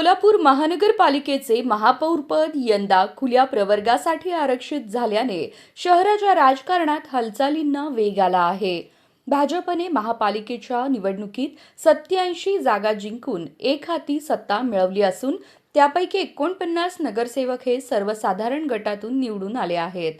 सोलापूर महानगरपालिकेचे महापौरपद यंदा खुल्या प्रवर्गासाठी आरक्षित झाल्याने शहराच्या राजकारणात हालचालींना वेग आला आहे. भाजपने महापालिकेच्या निवडणुकीत सत्याऐंशी जागा जिंकून एक हाती सत्ता मिळवली असून त्यापैकी एकोणपन्नास नगरसेवक हे सर्वसाधारण गटातून निवडून आले आहेत.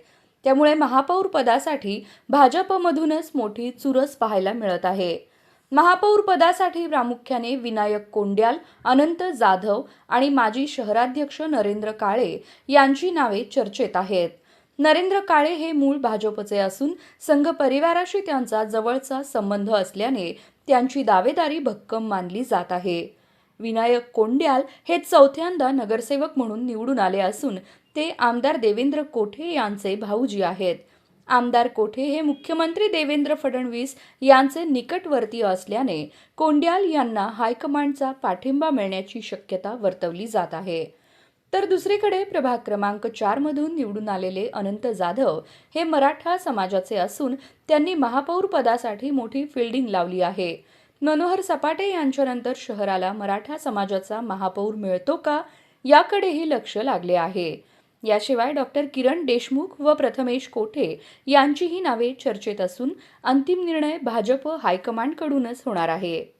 त्यामुळे महापौर पदासाठी भाजपमधूनच मोठी चुरस पाहायला मिळत आहे. महापौर पदासाठी प्रामुख्याने विनायक कोंड्याल अनंत जाधव आणि माजी शहराध्यक्ष नरेंद्र काळे यांची नावे चर्चेत आहेत. नरेंद्र काळे हे मूळ भाजपचे असून संघ परिवाराशी त्यांचा जवळचा संबंध असल्याने त्यांची दावेदारी भक्कम मानली जात आहे. विनायक कोंड्याल हे चौथ्यांदा नगरसेवक म्हणून निवडून आले असून ते आमदार देवेंद्र कोठे यांचे भाऊजी आहेत. आमदार कोठे हे मुख्यमंत्री देवेंद्र फडणवीस यांचे निकटवर्तीय असल्याने कोंड्याल यांना हायकमांडचा पाठिंबा मिळण्याची शक्यता वर्तवली जात आहे. तर दुसरीकडे प्रभाग क्रमांक चारमधून निवडून आलेले अनंत जाधव हे मराठा समाजाचे असून त्यांनी महापौर पदासाठी मोठी फिल्डिंग लावली आहे. मनोहर सपाटे यांच्यानंतर शहराला मराठा समाजाचा महापौर मिळतो का? याकडेही लक्ष लागले आहे. याशिवाय डॉक्टर किरण देशमुख व प्रथमेश कोठे यांचीही नावे चर्चेत असून अंतिम निर्णय भाजप हायकमांडकडूनच होणार आहे.